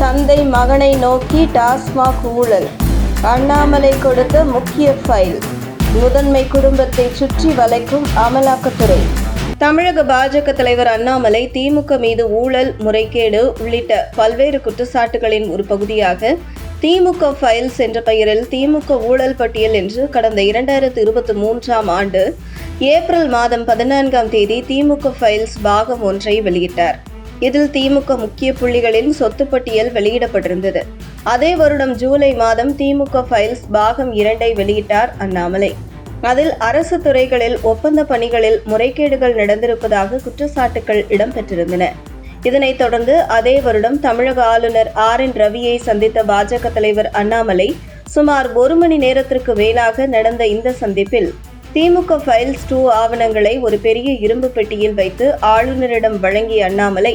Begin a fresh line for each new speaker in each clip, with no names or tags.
தந்தை மகனை நோக்கி டாஸ்மாக் ஊழல். அண்ணாமலை கொடுத்த முக்கிய ஃபைல். முதன்மை குடும்பத்தை சுற்றி வளைக்கும் அமலாக்கத்துறை. தமிழக பாஜக தலைவர் அண்ணாமலை திமுக மீது ஊழல் முறைகேடு உள்ளிட்ட பல்வேறு குற்றச்சாட்டுகளின் ஒரு பகுதியாக திமுக ஃபைல்ஸ் என்ற பெயரில் திமுக ஊழல் பட்டியல் என்று கடந்த இரண்டாயிரத்து இருபத்தி மூன்றாம் ஆண்டு ஏப்ரல் மாதம் பதினான்காம் தேதி திமுக ஃபைல்ஸ் பாகம் ஒன்றை வெளியிட்டார். இதில் திமுக முக்கிய புள்ளிகளின் சொத்து பட்டியல் வெளியிடப்பட்டிருந்தது. அதே வருடம் ஜூலை மாதம் திமுக ஃபைல்ஸ் பாகம் இரண்டை வெளியிட்டார் அண்ணாமலை. அதில் அரசு துறைகளில் ஒப்பந்த பணிகளில் முறைகேடுகள் நடந்திருப்பதாக குற்றச்சாட்டுகள் இடம்பெற்றிருந்தன. இதனைத் தொடர்ந்து அதே வருடம் தமிழக ஆளுநர் ஆர் என் ரவியை சந்தித்த பாஜக தலைவர் அண்ணாமலை சுமார் ஒரு மணி நேரத்திற்கு மேலாக நடந்த இந்த சந்திப்பில் திமுக ஃபைல்ஸ் டூ ஆவணங்களை ஒரு பெரிய இரும்பு பெட்டியில் வைத்து ஆளுநரிடம் வழங்கிய அண்ணாமலை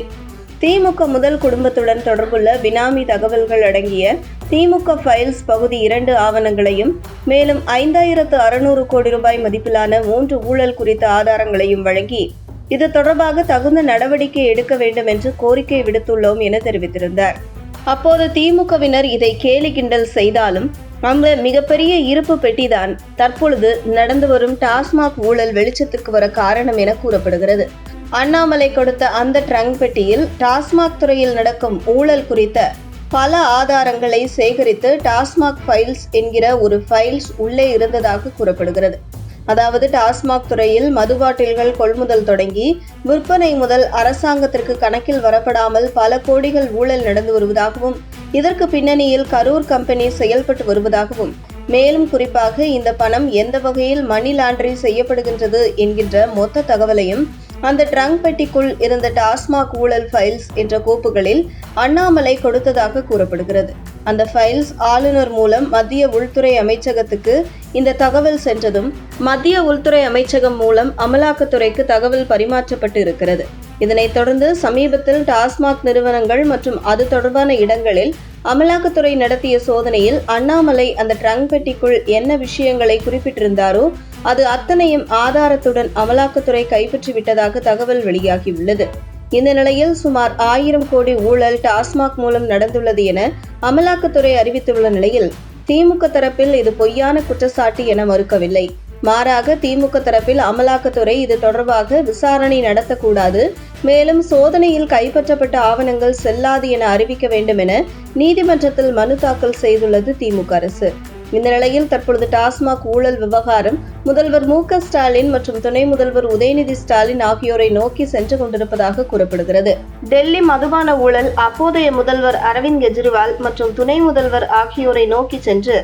திமுக முதல் குடும்பத்துடன் தொடர்புள்ள பினாமி தகவல்கள் அடங்கிய திமுக ஃபைல்ஸ் பகுதி இரண்டு ஆவணங்களையும் மேலும் ஐந்தாயிரத்து அறுநூறு கோடி ரூபாய் மதிப்பிலான மூன்று ஊழல் குறித்த ஆதாரங்களையும் வழங்கி இது தொடர்பாக தகுந்த நடவடிக்கை எடுக்க வேண்டும் என்று கோரிக்கை விடுத்துள்ளோம் என தெரிவித்திருந்தார். அப்போது திமுகவினர் இதை கேலி கிண்டல் செய்தாலும் அங்கு மிகப்பெரிய இருப்பு பெட்டிதான். தற்பொழுது நடந்து வரும் டாஸ்மாக் ஊழல் வெளிச்சத்துக்கு வர காரணம் என கூறப்படுகிறது. அண்ணாமலை கொடுத்த அந்த ட்ரங்க் பெட்டியில் டாஸ்மாக் துறையில் நடக்கும் ஊழல் குறித்த பல ஆதாரங்களை சேகரித்து டாஸ்மாக் ஃபைல்ஸ் என்கிற ஒரு ஃபைல்ஸ் உள்ளே இருந்ததாக கூறப்படுகிறது. அதாவது டாஸ்மாக் துறையில் மதுபாட்டில்கள் கொள்முதல் தொடங்கி விற்பனை முதல் அரசாங்கத்திற்கு கணக்கில் வரப்படாமல் பல கோடிகள் ஊழல் நடந்து வருவதாகவும் இதற்கு பின்னணியில் கரூர் கம்பெனி செயல்பட்டு வருவதாகவும் மேலும் குறிப்பாக இந்த பணம் எந்த வகையில் மணி லாண்டரி செய்யப்படுகின்றது என்கின்ற மொத்த தகவலையும் அந்த ட்ரங்க் பெட்டிக்குள் இருந்த டாஸ்மாக் ஊழல் ஃபைல்ஸ் என்ற கோப்புகளில் அண்ணாமலை கொடுத்ததாக கூறப்படுகிறது. அந்த ஃபைல்ஸ் ஆளுநர் மூலம் மத்திய உள்துறை அமைச்சகத்துக்கு இந்த தகவல் சென்றதும் மத்திய உள்துறை அமைச்சகம் மூலம் அமலாக்கத்துறைக்கு தகவல் பரிமாற்றப்பட்டு இருக்கிறது இதனைத் தொடர்ந்து சமீபத்தில் டாஸ்மாக் நிறுவனங்கள் மற்றும் அது தொடர்பான இடங்களில் அமலாக்கத்துறை நடத்திய சோதனையில் அண்ணாமலை அந்த ட்ரங்க் பெட்டிக்குள் என்ன விஷயங்களை குறிப்பிட்டிருந்தாரோ அது அத்தனையும் ஆதாரத்துடன் அமலாக்கத்துறை கைப்பற்றிவிட்டதாக தகவல் வெளியாகியுள்ளது. இந்த நிலையில் சுமார் ஆயிரம் கோடி ஊழல் டாஸ்மாக் மூலம் நடந்துள்ளது என அமலாக்கத்துறை அறிவித்துள்ள நிலையில் திமுக தரப்பில் இது பொய்யான குற்றச்சாட்டு என மறுக்கவில்லை. மாறாக திமுக தரப்பில் அமலாக்கத்துறை இது தொடர்பாக விசாரணை நடத்தக்கூடாது. மேலும் சோதனையில் கைப்பற்றப்பட்ட ஆவணங்கள் செல்லாது என அறிவிக்க வேண்டும் என நீதிமன்றத்தில் மனு தாக்கல் செய்துள்ளது திமுக அரசு. இந்த நிலையில் தற்பொழுது டாஸ்மாக் ஊழல் விவகாரம் முதல்வர் மு ஸ்டாலின் மற்றும் துணை முதல்வர் உதயநிதி ஸ்டாலின் ஆகியோரை நோக்கி சென்று கொண்டிருப்பதாக கூறப்படுகிறது. டெல்லி மதுபான ஊழல் அப்போதைய முதல்வர் அரவிந்த் கெஜ்ரிவால் மற்றும் துணை முதல்வர் ஆகியோரை நோக்கி சென்று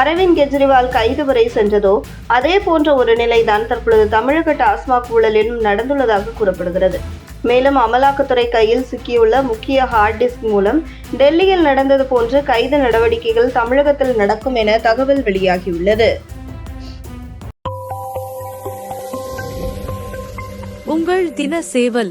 அரவிந்த் கெஜ்ரிவால் கைது வரை சென்றதோ அதே போன்ற ஒரு நிலைதான் தற்பொழுது தமிழக டாஸ்மாக் ஊழலிலும் நடந்துள்ளதாக கூறப்படுகிறது. மேலும் அமலாக்கத்துறை கையில் சிக்கியுள்ள முக்கிய ஹார்ட் டிஸ்க் மூலம் டெல்லியில் நடந்தது போன்று கைது நடவடிக்கைகள் தமிழகத்தில் நடக்கும் என தகவல் வெளியாகியுள்ளது.
உங்கள் தின சேவல்